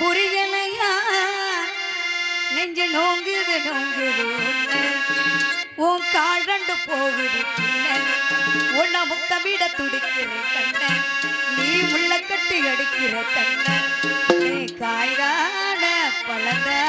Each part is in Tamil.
புரியலையா? நெஞ்ச நோங்குது நோங்குது. உன் கால் ரெண்டு போகுது உன்னை முத்த விட துடிக்கிற கண்ண. நீ உள்ள கட்டி அடிக்கிற கண்ண. நீ காய்தான பழந்தான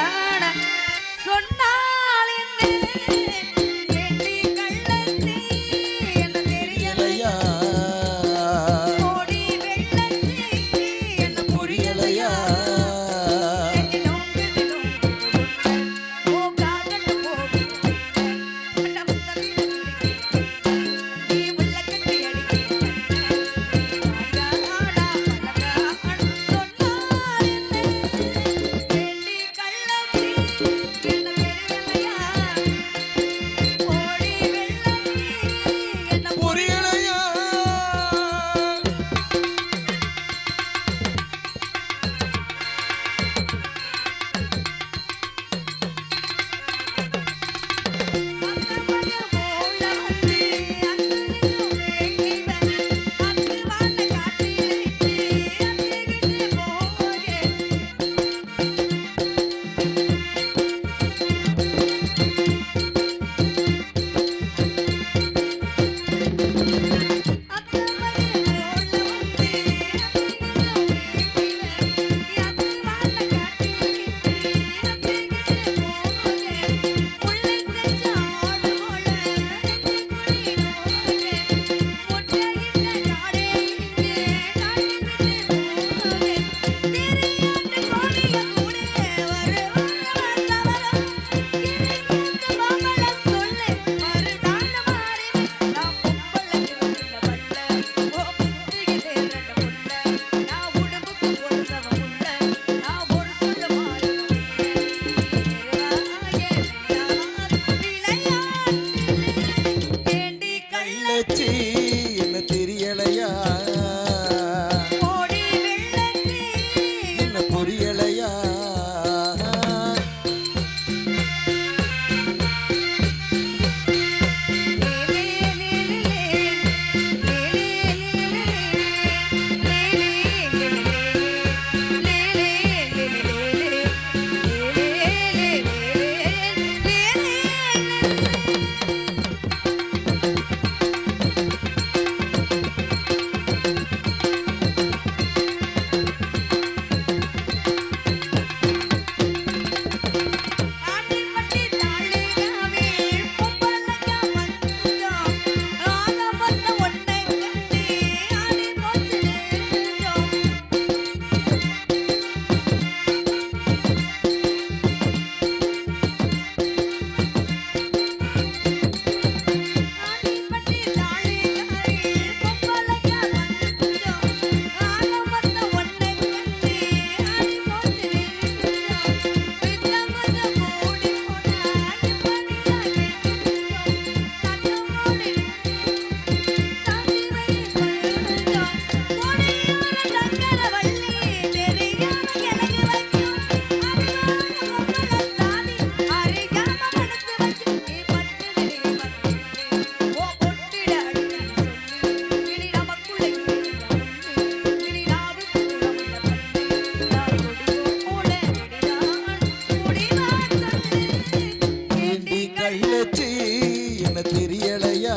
என தெரியலையா?